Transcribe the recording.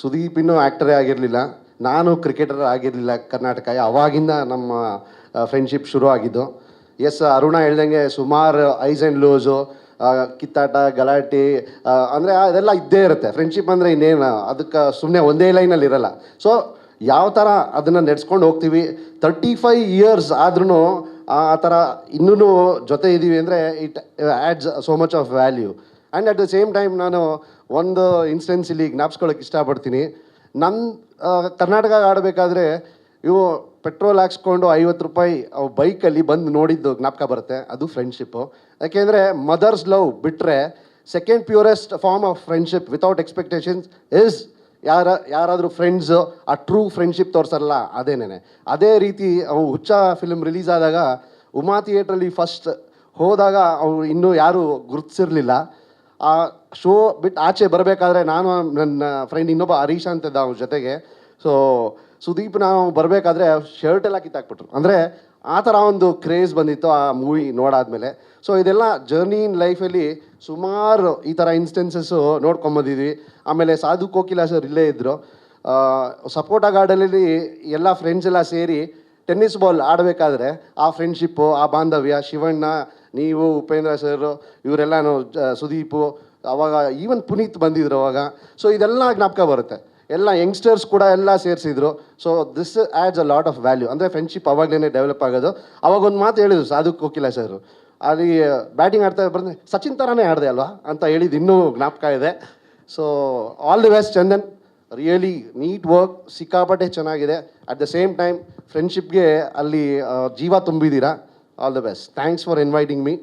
ಸುದೀಪ್ ಇನ್ನೂ ಆ್ಯಕ್ಟರೇ ಆಗಿರಲಿಲ್ಲ. ನಾನು ಕ್ರಿಕೆಟರ್ ಆಗಿರಲಿಲ್ಲ ಕರ್ನಾಟಕ. ಅವಾಗಿಂದ ನಮ್ಮ ಫ್ರೆಂಡ್ಶಿಪ್ ಶುರು ಆಗಿದ್ದು ಎಸ್ ಅರುಣ ಹೇಳ್ದಂಗೆ ಸುಮಾರು ಐಸ್ ಆ್ಯಂಡ್ ಲೂಸು ಕಿತ್ತಾಟ, ಗಲಾಟೆ ಅಂದರೆ ಅದೆಲ್ಲ ಇದ್ದೇ ಇರುತ್ತೆ. ಫ್ರೆಂಡ್ಶಿಪ್ ಅಂದರೆ ಇನ್ನೇನು, ಅದಕ್ಕೆ ಸುಮ್ಮನೆ ಒಂದೇ ಲೈನಲ್ಲಿ ಇರಲ್ಲ. ಸೊ ಯಾವ ಥರ ಅದನ್ನು ನಡೆಸ್ಕೊಂಡು ಹೋಗ್ತೀವಿ? ತರ್ಟಿ ಫೈವ್ ಇಯರ್ಸ್ ಆದ್ರೂ ಆ ಥರ ಇನ್ನೂ ಜೊತೆ ಇದ್ದೀವಿ ಅಂದರೆ it adds so much of value and at the same time ನಾನು ಒಂದು ಇನ್ಸ್ಟೆನ್ಸ್ ಇಲ್ಲಿ ಜ್ಞಾಪಿಸ್ಕೊಳ್ಳೋಕೆ ಇಷ್ಟಪಡ್ತೀನಿ. ನನ್ನ ಕರ್ನಾಟಕ ಆಡಬೇಕಾದ್ರೆ ಇವು ಪೆಟ್ರೋಲ್ ಹಾಕ್ಸ್ಕೊಂಡು ಐವತ್ತು ರೂಪಾಯಿ ಬೈಕಲ್ಲಿ ಬಂದು ನೋಡಿದ್ದು ಜ್ಞಾಪಕ ಬರುತ್ತೆ. ಅದು ಫ್ರೆಂಡ್ಶಿಪ್ಪು ಯಾಕೆಂದರೆ ಮದರ್ಸ್ ಲವ್ ಬಿಟ್ಟರೆ second purest form of friendship without expectations is ಯಾರ, ಯಾರಾದರೂ ಫ್ರೆಂಡ್ಸು ಆ ಟ್ರೂ ಫ್ರೆಂಡ್ಶಿಪ್ ತೋರಿಸಲ್ಲ ಅದೇನೇ ಅದೇ ರೀತಿ ಅವು ಹುಚ್ಚ ಫಿಲ್ಮ್ ರಿಲೀಸ್ ಆದಾಗ ಉಮಾ ಥಿಯೇಟ್ರಲ್ಲಿ ಫಸ್ಟ್ ಹೋದಾಗ ಅವರು ಇನ್ನೂ ಯಾರೂ ಗುರುತಿಸಿರ್ಲಿಲ್ಲ. ಆ ಶೋ ಬಿಟ್ಟು ಆಚೆ ಬರಬೇಕಾದ್ರೆ ನಾನು ನನ್ನ ಫ್ರೆಂಡ್ ಇನ್ನೊಬ್ಬ ಹರೀಶ್ ಅಂತ ಇದ್ದ ಅವ್ರ ಜೊತೆಗೆ. ಸೊ ಸುದೀಪ್ ನಾವು ಬರಬೇಕಾದ್ರೆ ಶರ್ಟ್ ಎಲ್ಲ ಕಿತ್ತಾಕ್ಬಿಟ್ರು. ಅಂದರೆ ಆ ಥರ ಒಂದು ಕ್ರೇಜ್ ಬಂದಿತ್ತು ಆ ಮೂವಿ ನೋಡಾದ್ಮೇಲೆ. ಸೊ ಇದೆಲ್ಲ ಜರ್ನಿ ಇನ್ ಲೈಫಲ್ಲಿ ಸುಮಾರು ಈ ಥರ ಇನ್ಸ್ಟೆನ್ಸಸ್ಸು ನೋಡ್ಕೊಂಬಂದಿದ್ವಿ ಆಮೇಲೆ ಸಾಧು ಕೋಕಿಲ ಸರ್ ಇಲ್ಲೇ ಇದ್ದರು ಸಪೋಟ ಗಾರ್ಡನಲ್ಲಿ ಎಲ್ಲ ಫ್ರೆಂಡ್ಸ್ ಎಲ್ಲ ಸೇರಿ ಟೆನ್ನಿಸ್ ಬಾಲ್ ಆಡಬೇಕಾದ್ರೆ ಆ ಫ್ರೆಂಡ್ಶಿಪ್ಪು ಆ ಬಾಂಧವ್ಯ, ಶಿವಣ್ಣ ನೀವು ಉಪೇಂದ್ರ ಸರ್ ಇವರೆಲ್ಲ ಸುದೀಪು, ಅವಾಗ ಈವನ್ ಪುನೀತ್ ಬಂದಿದ್ರು ಅವಾಗ. ಸೊ ಇದೆಲ್ಲ ಜ್ಞಾಪಕ ಬರುತ್ತೆ. ಎಲ್ಲ ಯಂಗ್ಸ್ಟರ್ಸ್ ಕೂಡ ಎಲ್ಲ ಸೇರಿಸಿದ್ರು. So this adds a lot of value ಅಂದರೆ ಫ್ರೆಂಡ್ಶಿಪ್ ಅವಾಗಲೇ ಡೆವಲಪ್ ಆಗೋದು. ಅವಾಗ ಒಂದು ಮಾತು ಹೇಳಿದ್ರು ಸಾಧು ಕೋಕಿಲ ಸರ್ ಅಲ್ಲಿ ಬ್ಯಾಟಿಂಗ್ ಆಡ್ತಾ ಬಂದರೆ, ಸಚಿನ್ ಥರನೇ ಆಡಿದೆ ಅಲ್ವಾ? ಅಂತ ಹೇಳಿದ್ದು ಇನ್ನೂ ಜ್ಞಾಪಕ ಇದೆ. So all the best Chandan. Really neat work ಸಿಕ್ಕಾಪಟ್ಟೆ ಚೆನ್ನಾಗಿದೆ. ಅಟ್ ದ ಸೇಮ್ ಟೈಮ್ ಫ್ರೆಂಡ್ಶಿಪ್ಗೆ ಅಲ್ಲಿ ಜೀವ ತುಂಬಿದ್ದೀರಾ all the best thanks for inviting me